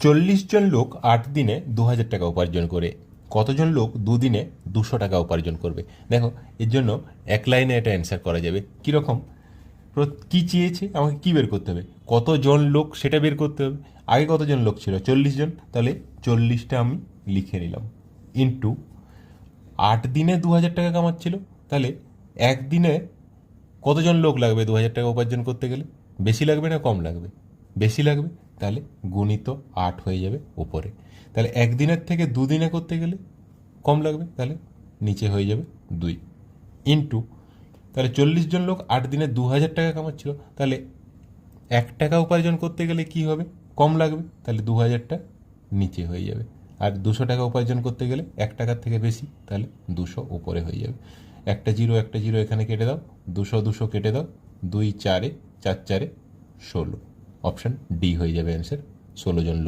চল্লিশ জন লোক আট দিনে দু হাজার টাকা উপার্জন করে। কতজন লোক দুদিনে দুশো টাকা উপার্জন করবে? দেখো, এর জন্য এক লাইনে এটা অ্যান্সার করা যাবে। কীরকম? কী চেয়েছে? আমাকে কী বের করতে হবে? কতজন লোক সেটা বের করতে হবে। আগে কতজন লোক ছিল? চল্লিশ জন। তাহলে চল্লিশটা আমি লিখে নিলাম। ইন্টু আট দিনে দু হাজার টাকা কামাচ্ছিল। তাহলে একদিনে কতজন লোক লাগবে দু হাজার টাকা উপার্জন করতে গেলে? বেশি লাগবে না কম লাগবে? বেশি লাগবে? তাহলে গুণিত আট হয়ে যাবে উপরে। তাহলে একদিনের থেকে দুদিনে করতে গেলে কম লাগবে, তাহলে নিচে হয়ে যাবে দুই। ইন্টু, তাহলে চল্লিশ জন লোক আট দিনে দু হাজার টাকা কামাচ্ছিল, তাহলে এক টাকা উপার্জন করতে গেলে কি হবে? কম লাগবে, তাহলে দু হাজারটা নিচে হয়ে যাবে। আর দুশো টাকা উপার্জন করতে গেলে এক টাকার থেকে বেশি, তাহলে দুশো উপরে হয়ে যাবে। একটা জিরো একটা জিরো এখানে কেটে দাও, দুশো দুশো কেটে দাও, দুই চারে চার চারে ষোলো। অপশান ডি হয়ে যাবে অ্যান্সার ষোলো জন লোক।